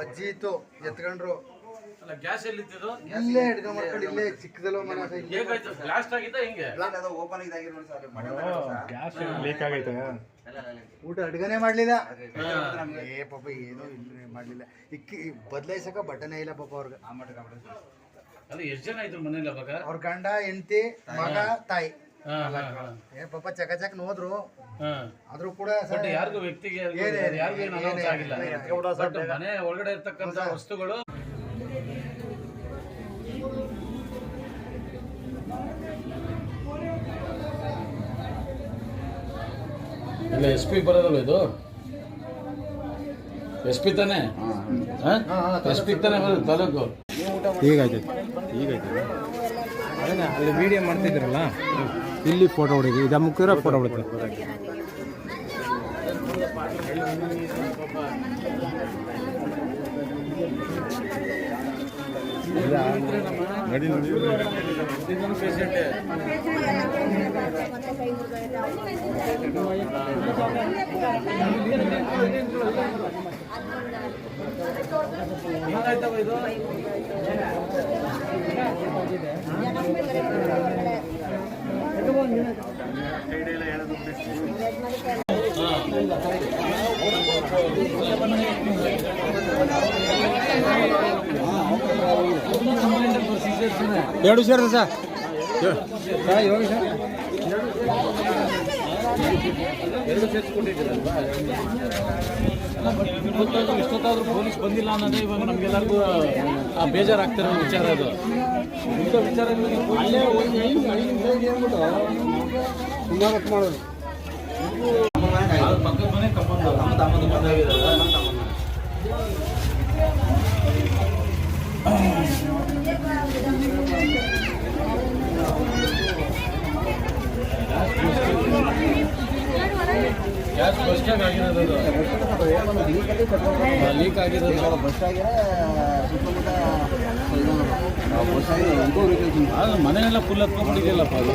ಅಜ್ಜಿ ಇತ್ತು ಎತ್ಕೊಂಡ್ರು. ಅಲ್ಲ ಗ್ಯಾಸ್ ಎಲ್ಲಿತ್ತಿದ್ದು ಇಲ್ಲೇ ಹಿಡ್ಕೊಂಡ್ ಮಾಡ್ಕೊಂಡು ಇಲ್ಲೇ ಚಿಕ್ಕದಲ್ಲೋ ಮನೆ ಹತ್ರ ಇಲ್ಲೇ ಹೇಗಾಯ್ತು? ಬ್ಲಾಸ್ಟ್ ಆಗಿದ್ದ ಹಿಂಗೆ? ಓಪನ್ ಸರ್ ಮನೆ ಗ್ಯಾಸ್ ಲೀಕ್ ಆಗೈತೆ? ಊಟ ಅಡ್ಗನೆ ಮಾಡ್ಲಿಲ್ಲ. ಏ ಪಾಪ ಏನೂ ಇಲ್ಲ ಮಾಡ್ಲಿಲ್ಲ. ಇಕ್ಕಿ ಬದಲಾಯಿಸಕ ಬಟನೇ ಇಲ್ಲ ಪಾಪ ಅವ್ರಿಗೆ. ಅಲ್ಲ ಎಷ್ಟು ಜನ ಇದ್ರು ಮನೇಲಿ ಅವಾಗ? ಅವ್ರ ಗಂಡ ಹೆಂಡತಿ ಮಗ ತಾಯಿ. ಏ ಪಾಪ ಚಕ ಚಕ್ ನೋದ್ರು. ಹಾ. ಆದ್ರೂ ಕೂಡ ಬಟ್ ಯಾರಿಗೂ ವ್ಯಕ್ತಿಗೆ ಯಾರಿಗೂ ಏನು ಅನಾಹುತ ಆಗಿಲ್ಲ. ಬಟ್ ಮನೆ ಒಳಗಡೆ ಇರ್ತಕ್ಕಂಥ ವಸ್ತುಗಳು ಇಲ್ಲ ಎಸ್ ಪಿ ಬರೋದಲ್ಲ ಇದು? ಎಸ್ ಪಿ ತಾನೆ? ಎಸ್ ಪಿ ತಾನೆ ಬರೋದು ತಾಲೂಕು. ಈಗ ಈಗಾಯ್ತು ಅದೇ ಅಲ್ಲಿ ವಿಡಿಯೋ ಮಾಡ್ತಿದ್ರಲ್ಲ? ಇಲ್ಲಿ ಫೋಟೋ ಹೊಡಿದ್ವಿ ಇದು ಮುಖ್ಯ ಫೋಟೋ ಹೊಡಿತೀವಿ. ಇದು? ಎರಡು ಸೇರಿದೆ ಸರ್ ಸರ್ ಇವಾಗ ಸರ್ ಎರಡು ಸೇರಿಸ್ಕೊಂಡಿದ್ದೀರಲ್ವಾ? ಇವತ್ತಾದ್ರೂ ಇಷ್ಟೊತ್ತಾದ್ರೂ ಪೊಲೀಸ್ ಬಂದಿಲ್ಲ ಅನ್ನೋದೇ ಇವಾಗ ನಮ್ಗೆಲ್ಲರಿಗೂ ಆ ಬೇಜಾರಾಗ್ತಿರೋ ವಿಚಾರ ಅದು. ಇಂಥ ವಿಚಾರ ಅಲ್ಲೇ ಹೋಗಿ ಸುಮಾರು ಮಾಡೋದು. ಲೀಕ್ ಆಗಿರೋದು ಬಸ್ ಮನೆಯೆಲ್ಲ ಫುಲ್ ಹತ್ಕೊಂಡ್ಬಿಟ್ಟಿದೆಯಲ್ಲಪ್ಪ ಅದು